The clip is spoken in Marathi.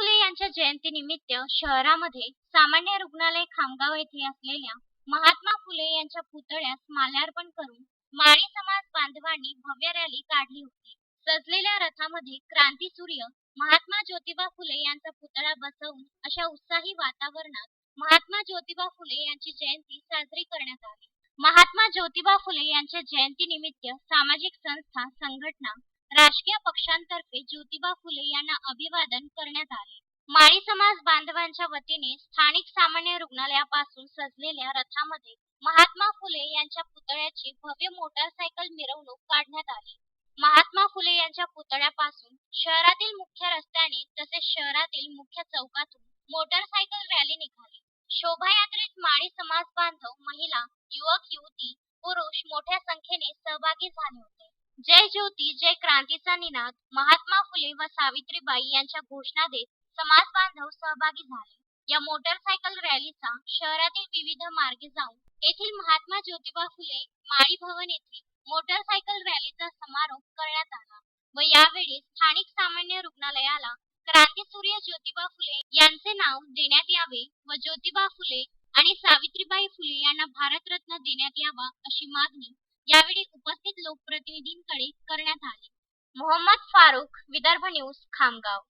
फुले यांच्या जयंतीनिमित्त शहरामध्ये सामान्य रुग्णालय खामगाव येथे असलेल्या महात्मा फुले यांच्या पुतळ्यास माल्यार्पण करून माळी समाज बांधवांनी भव्य रॅली काढली होती. सजलेल्या रथामध्ये क्रांती सूर्य महात्मा ज्योतिबा फुले यांचा पुतळा बसवून अशा उत्साही वातावरणात महात्मा ज्योतिबा फुले यांची जयंती साजरी करण्यात आली. महात्मा ज्योतिबा फुले यांच्या जयंतीनिमित्त सामाजिक संस्था संघटना राजकीय पक्षांतर्फे ज्योतिबा फुले यांना अभिवादन करण्यात आले. माळी समाज बांधवांच्या वतीने स्थानिक सामान्य रुग्णालयापासून सजलेल्या रथामध्ये महात्मा फुले यांच्या पुतळ्याची भव्य मोटारसायकल मिरवणूक काढण्यात आली. महात्मा फुले यांच्या पुतळ्यापासून शहरातील मुख्य रस्त्याने तसेच शहरातील मुख्य चौकातून मोटारसायकल रॅली निघाली. शोभायात्रेत माळी समाज बांधव महिला युवक युवती पुरुष मोठ्या संख्येने सहभागी झाले होते. जय ज्योती जय क्रांतीचा निनाद महात्मा फुले व सावित्रीबाई यांच्या घोषणा देत समाज बांधव सहभागी झाले. या मोटारसायकल रॅलीचा शहरातील विविध मार्गे जाऊन येथील महात्मा ज्योतिबा फुले माळी भवन येथे मोटारसायकल रॅलीचा समारोप करण्यात आला व यावेळी स्थानिक सामान्य रुग्णालयाला क्रांतीसूर्य ज्योतिबा फुले यांचे नाव देण्यात यावे व ज्योतिबा फुले आणि सावित्रीबाई फुले यांना भारतरत्न देण्यात यावा अशी मागणी यावेळी उपस्थित लोकप्रतिनिधींकडे करण्यात आले. मोहम्मद फारुख विदर्भ न्यूज खामगाव.